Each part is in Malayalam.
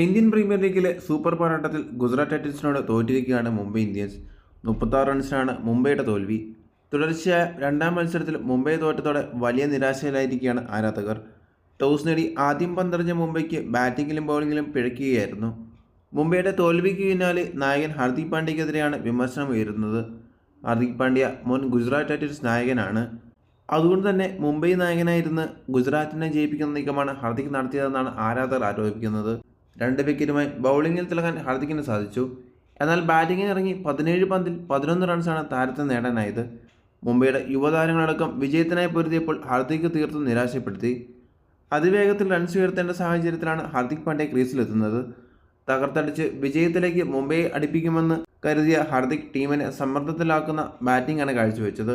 ഇന്ത്യൻ പ്രീമിയർ ലീഗിലെ സൂപ്പർ പോരാട്ടത്തിൽ ഗുജറാത്ത് ടൈറ്റൻസിനോട് തോറ്റിരിക്കുകയാണ് മുംബൈ ഇന്ത്യൻസ്. മുപ്പത്താറ് റൺസിനാണ് മുംബൈയുടെ തോൽവി. തുടർച്ചയായ രണ്ടാം മത്സരത്തിൽ മുംബൈ തോറ്റത്തോടെ വലിയ നിരാശയിലായിരിക്കുകയാണ് ആരാധകർ. ടോസ് നേടി ആദ്യം പന്തെറിഞ്ഞ മുംബൈക്ക് ബാറ്റിങ്ങിലും ബൗളിങ്ങിലും പിഴയ്ക്കുകയായിരുന്നു മുംബൈയുടെ തോൽവിക്ക് പിന്നാലെ നായകൻ ഹർദിക് പാണ്ഡ്യക്കെതിരെയാണ് വിമർശനം ഉയരുന്നത്. ഹർദിക് പാണ്ഡ്യ മുൻ ഗുജറാത്ത് ടൈറ്റൻസ് നായകനാണ്. അതുകൊണ്ട് തന്നെ മുംബൈ നായകനായിരുന്ന് ഗുജറാത്തിനെ ജയിപ്പിക്കുന്ന നീക്കമാണ് ഹർദിക് നടത്തിയതെന്നാണ് ആരാധകർ ആരോപിക്കുന്നത്. രണ്ട് വിക്കറ്റുമായി ബൗളിങ്ങിൽ തിളങ്ങാൻ ഹാർദിക്കിന് സാധിച്ചു. എന്നാൽ ബാറ്റിങ്ങിന് ഇറങ്ങി പതിനേഴ് പന്തിൽ പതിനൊന്ന് റൺസാണ് താരത്തെ നേടാനായത്. മുംബൈയുടെ യുവതാരങ്ങളടക്കം വിജയത്തിനായി പൊരുതിയപ്പോൾ ഹാർദിക് തീർത്തും നിരാശപ്പെടുത്തി. അതിവേഗത്തിൽ റൺസ് ഉയർത്തേണ്ട സാഹചര്യത്തിലാണ് ഹാർദിക് പാണ്ഡ്യ ക്രീസിലെത്തുന്നത്. തകർത്തടിച്ച് വിജയത്തിലേക്ക് മുംബൈയെ അടുപ്പിക്കുമെന്ന് കരുതിയ ഹാർദിക് ടീമിനെ സമ്മർദ്ദത്തിലാക്കുന്ന ബാറ്റിംഗാണ് കാഴ്ചവെച്ചത്.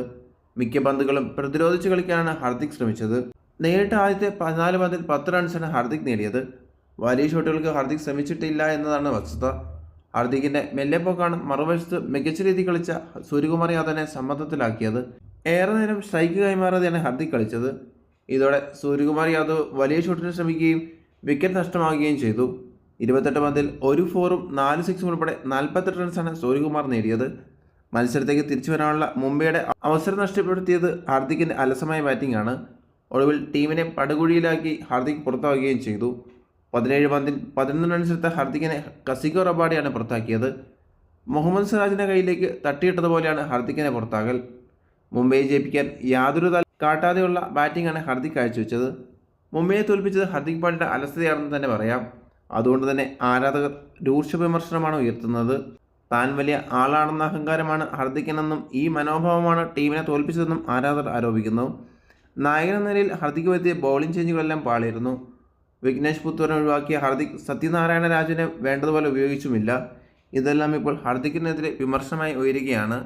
മിക്ക പന്തുകളും പ്രതിരോധിച്ച് കളിക്കാനാണ് ഹാർദിക് ശ്രമിച്ചത്. നേരിട്ട് ആദ്യത്തെ പതിനാല് പന്തിൽ പത്ത് റൺസാണ് ഹാർദിക് നേടിയത്. വലിയ ഷോട്ടുകൾക്ക് ഹാർദിക് ശ്രമിച്ചിട്ടില്ല എന്നതാണ് വസ്തുത. ഹാർദിക്കിന്റെ മെല്ലെപ്പോക്കാണ് മറുവശത്ത് മികച്ച രീതി കളിച്ച സൂര്യകുമാർ യാദവിനെ സമ്മർദ്ദത്തിലാക്കിയത്. ഏറെ നേരം സ്ട്രൈക്ക് കൈമാറാതെയാണ് ഹാർദിക് കളിച്ചത്. ഇതോടെ സൂര്യകുമാർ യാദവ് വലിയ ഷോട്ടിന് ശ്രമിക്കുകയും വിക്കറ്റ് നഷ്ടമാകുകയും ചെയ്തു. ഇരുപത്തെട്ട് പന്തിൽ ഒരു ഫോറും നാല് സിക്സും ഉൾപ്പെടെ നാൽപ്പത്തെട്ട് റൺസാണ് സൂര്യകുമാർ നേടിയത്. മത്സരത്തേക്ക് തിരിച്ചു വരാനുള്ള മുംബൈയുടെ അവസരം നഷ്ടപ്പെടുത്തിയത് ഹാർദിക്കിന്റെ അലസമായ ബാറ്റിംഗ് ആണ് ഒടുവിൽ ടീമിനെ പടുകുഴിയിലാക്കി ഹാർദിക് പുറത്താവുകയും ചെയ്തു. പതിനേഴ് പന്തിൽ പതിനൊന്ന് റൺസെടുത്ത ഹാർദിക്കിനെ കസിഗോ റബാഡിയാണ് പുറത്താക്കിയത്. മുഹമ്മദ് സിറാജിന്റെ കയ്യിലേക്ക് തട്ടിയിട്ടതുപോലെയാണ് ഹാർദിക്കിനെ പുറത്താകൽ. മുംബൈയെ ജയിപ്പിക്കാൻ യാതൊരു താൽ കാട്ടാതെയുള്ള ബാറ്റിംഗാണ് ഹാർദിക് കാഴ്ചവെച്ചത്. മുംബൈയെ തോൽപ്പിച്ചത് ഹാർദിക് പാണ്ഡ്യയുടെ അലസതയാണെന്ന് തന്നെ പറയാം. അതുകൊണ്ട് തന്നെ ആരാധകർ രൂക്ഷ വിമർശനമാണ് ഉയർത്തുന്നത്. താൻ വലിയ ആളാണെന്ന അഹങ്കാരമാണ് ഹർദിക്കിനെന്നും ഈ മനോഭാവമാണ് ടീമിനെ തോൽപ്പിച്ചതെന്നും ആരാധകർ ആരോപിക്കുന്നു. നായകൻ എന്ന നിലയിൽ ഹർദിക്ക് വരുത്തിയ ബൗളിംഗ് ചേഞ്ചുകളെല്ലാം പാളിയിരുന്നു. വിഘ്നേഷ് പുത്തൂരൻ ഒഴിവാക്കിയ ഹർദിക് സത്യനാരായണ രാജുവിനെ വേണ്ടതുപോലെ ഉപയോഗിച്ചുമില്ല. ഇതെല്ലാം ഇപ്പോൾ ഹർദിക്കിനെതിരെ വിമർശനമായി ഉയരുകയാണ്